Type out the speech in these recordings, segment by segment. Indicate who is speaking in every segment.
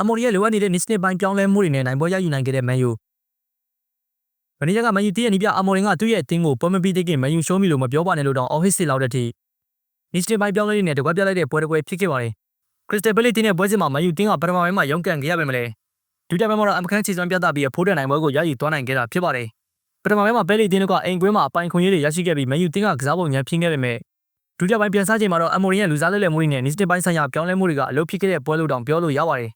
Speaker 1: အမော်ရီရဲ့လိုအပ်နေတဲ့ Nice ပိုင်းပြောင်းလဲမှုတွေနဲ့နိုင်ပွဲရယူနိုင်ခဲ့တဲ့မန်ယူမန်နေဂျာကမန်ယူတီးရဲ့နီးပြအမော်ရင်ကသူ့ရဲ့အသင်းကိုပွဲမပြီးသေးခင်မန်ယူရှုံးပြီလို့မပြောပါနဲ့လို့တောင်အော်ဟစ်စစ်လောက်တဲ့အထိ Nice ပိုင်းပြောင်းလဲရေးနဲ့တကွက်ပြလိုက်တဲ့ပွဲတစ်ပွဲဖြစ်ခဲ့ပါတယ်ခရစ္စတယ်ဘယ်လီတင်းရဲ့ပွဲစဉ်မှာမန်ယူတင်းကပထမပိုင်းမှာရုန်းကန်ခဲ့ရပါမယ်လေဒုတိယပိုင်းမှာတော့အမခန်းချီစွမ်းပြသပြီးအဖိုးတန်နိုင်ပွဲကိုရယူသွားနိုင်ခဲ့တာဖြစ်ပါတယ်ပထမပိုင်းမှာဘယ်လီတင်းကအိမ်ကွင်းမှာအပိုင်ခွင့်ရေးတွေရရှိခဲ့ပြီးမန်ယူတင်းကကစားပုံညံဖြင်းခဲ့ပေမဲ့ဒုတိယပိုင်းပြန်စားချိန်မှာတော့အမော်ရင်ရဲ့လူစားလဲလဲမှုတွေနဲ့ Nice ပိုင်းဆိုင်ရာပြောင်းလဲမှုတွေကအလုပ်ဖြစ်ခဲ့တဲ့ပွဲလို့တောင်ပြောလို့ရပါတယ်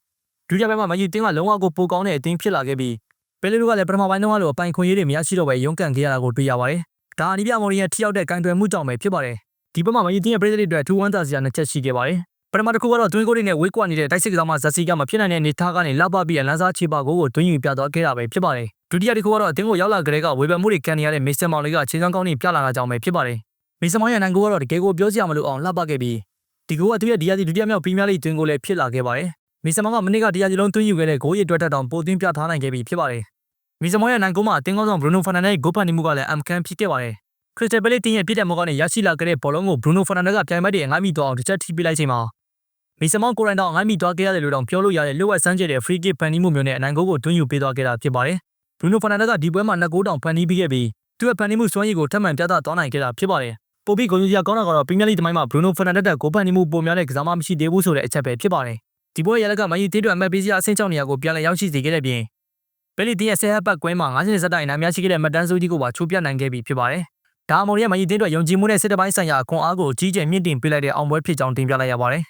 Speaker 1: ဒုတိယပိုင်းမှာမန်ယူတင်းကလုံးဝကိုပိုကောင်းတဲ့အသင်းဖြစ်လာခဲ့ပြီးဘယ်လီတို့ကလည်းပထမပိုင်းတုန်းကလိုအပိုင်ခွင့်ရေးတွေမရရှိတော့ပဲရုန်းကန်ခဲ့ရတာကိုတွေ့ရပါတယ်ဒါအနီးပြအမော်ရင်ရဲ့ထိရောက်တဲ့ကင်တွယ်မှုကြောင့်ပဲဖြစ်ပါတယ်ဒီဘက်မှာမန်ယူတင်းရဲ့ပြည်သက်တွေအတွက်2-1သာစီယာနှစ်ချက်ရှိခဲ့ပါတယ်ပထမတစ်ခုကတော့တွင်းကိုတွေနဲ့ဝေးကွာနေတဲ့တိုက်စစ်ကစားမဇက်စီကမဖြစ်နိုင်တဲ့နေသားကနေလှပပြီးအလန်းစားချေပါကိုကိုတွင်းယူပြသွားခဲ့တာပဲဖြစ်ပါတယ်ဒုတိယတစ်ခုကတော့အသင်းကိုရောက်လာကြတဲ့ကဝေဖန်မှုတွေခံနေရတဲ့မေဆန်မောင်လေးကခြေစမ်းကောင်းနေပြလာတာကြောင့်ပဲဖြစ်ပါတယ်မေဆန်မောင်ရဲ့နိုင်ကိုကတော့တကယ်ကိုပြောစရာမလိုအောင်လှပခဲ့ပြီးဒီကိုကသူ့ရဲ့ဒီယာစီဒုတိယမြောက်ပရီးမီးယားလိတွင်းကိုလည်းဖြစ်လာခဲ့ပါတယ် မေဆန်မောင်ကမနေ့ကဒီယာစီလုံးတွင်းယူခဲ့တဲ့ဂိုးရည်အတွက်တောင်ပိုသွင်းပြထားနိုင်ခဲ့ပြီဖြစ်ပါတယ်မေဆန်မောင်ရဲ့နိုင်ကိုမှအသင်းကောင်းဆောင်ဘရူနိုဖာနန်ဒက်ဂိုးဖန်နေမှုကလည်းအမ်ကန်ဖြစ်ခဲ့ပါတယ်ခရစ္စတယ်ဘယ်လီတင်းရဲ့ပြစ်တဲ့မောကနေရရှိလာခဲ့တဲ့ဘောလုံးကိုဘရူနိုဖာနန်ဒက်ကပြိုင်မိုက်တွေအငှားမိသွားအောင်တစ်ချက်ထိပေးလိုက်ချိန်မှာမီဆမောင်ကိုရိုင်တောင်အငှားမိသွားခဲ့ရတယ်လို့တောင်ပြောလို့ရတဲ့လွတ်ဝက်ဆန်းကျဲတဲ့ free kick ဖန်နီးမှုမျိုးနဲ့အနိုင်ဂိုးကိုတွင်းယူပေးသွားခဲ့တာဖြစ်ပါတယ်ဘရူနိုဖာနန်ဒက်ကဒီပွဲမှာနှစ်ဂိုးတောင်ဖန်နီးပြီးခဲ့ပြီးသူ့ရဲ့ဖန်နီးမှုစွမ်းရည်ကိုထပ်မံပြသသွားနိုင်ခဲ့တာဖြစ်ပါတယ်ပိုပြီးဂိုးယူစရာကောင်းတာကတော့ပရီးမီးယားလိတမိုင်းမှာဘရူနိုဖာနန်ဒက်တက်ဂိုးဖန်နီးမှုပိုများတဲ့ကစားမမရှိသေးဘူးဆိုတဲ့အချက်ပဲဖြစ်ပါတယ် ဒီပွဲရလက်ကမန်ယူတေးတွေအမတ်ပေးစရာအဆင့်6နေရာကိုပြန်လည်ရောက်ရှိစေခဲ့တဲ့ပြင်ဘယ်လီတင်းရဲ့ဆယ်ဟပ်ပတ်ကွင်းမှာ90စက်တိုင်နိုင်များရှိခဲ့တဲ့မတ်တန်းစုကြီးကိုပါချိုးပြနိုင်ခဲ့ပြီဖြစ်ပါတယ်ဒါအမော်ရီရဲ့မန်ယူတင်းတွေယုံကြည်မှုနဲ့စစ်တပိုင်းဆိုင်ရာအခွန်အားကိုကြီးကျယ်မြင့်တင်ပေးလိုက်တဲ့အောင်ပွဲဖြစ်ကြောင်းတင်ပြလိုက်ရပါတယ်